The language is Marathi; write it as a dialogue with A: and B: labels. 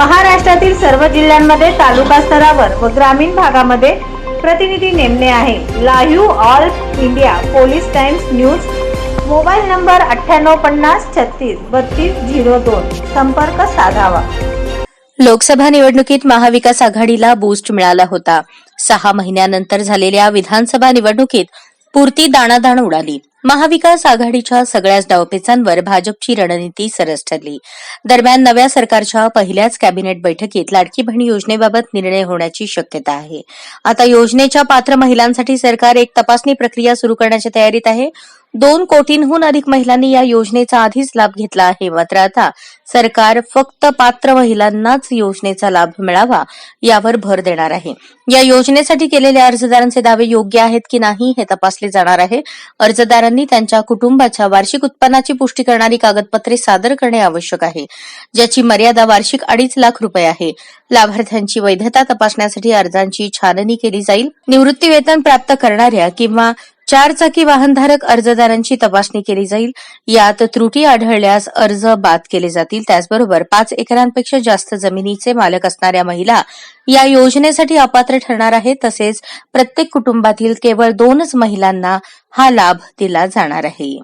A: महाराष्ट्रातील सर्व जिल्ह्यांमध्ये तालुका स्तरावर व ग्रामीण भागामध्ये प्रतिनिधी नेमणे आहे. Live All India Police Times news. Mobile number अठ्ठ्याण्णव पन्नास छत्तीस बत्तीस झिरो दोन. संपर्क साधावा.
B: लोकसभा निवडणुकीत महाविकास आघाडीला बूस्ट मिळाला होता. सहा महिन्यानंतर झालेल्या विधानसभा निवडणुकीत पुरती दाणादाण उडाली. महाविकास आघाडीच्या सगळ्याच डावपेचांवर भाजपची रणनीती सरस ठरली. दरम्यान नव्या सरकारच्या पहिल्याच कॅबिनेट बैठकीत लाडकी बहीण योजनेबाबत निर्णय होण्याची शक्यता आहे. आता योजनेच्या पात्र महिलांसाठी सरकार एक तपासणी प्रक्रिया सुरू करण्याच्या तयारीत आहे. दोन कोटींहून अधिक महिलांनी या योजनेचा आधीच लाभ घेतला आहे. मात्र आता सरकार फक्त पात्र महिलांनाच योजनेचा लाभ मिळावा यावर भर देणार आहे. या योजनेसाठी केलेल्या अर्जदारांचे दावे योग्य आहेत की नाही हे तपासले जाणार आहे. अर्जदारांनी त्यांच्या कुटुंबाच्या वार्षिक उत्पन्नाची पुष्टी करणारी कागदपत्रे सादर करणे आवश्यक आहे ज्याची मर्यादा वार्षिक अडीच लाख रुपये आहे. लाभार्थ्यांची वैधता तपासण्यासाठी अर्जांची छाननी केली जाईल. निवृत्तीवेतन प्राप्त करणाऱ्या किंवा चारचाकी वाहनधारक अर्जदारांची तपासणी केली जाईल. यात त्रुटी आढळल्यास अर्ज बाद केले जातील. त्याचबरोबर पाच एकरांपेक्षा जास्त जमिनीचे मालक असणाऱ्या महिला या योजनेसाठी अपात्र ठरणार आहेत. तसेच प्रत्येक कुटुंबातील केवळ दोनच महिलांना हा लाभ दिला जाणार आहे.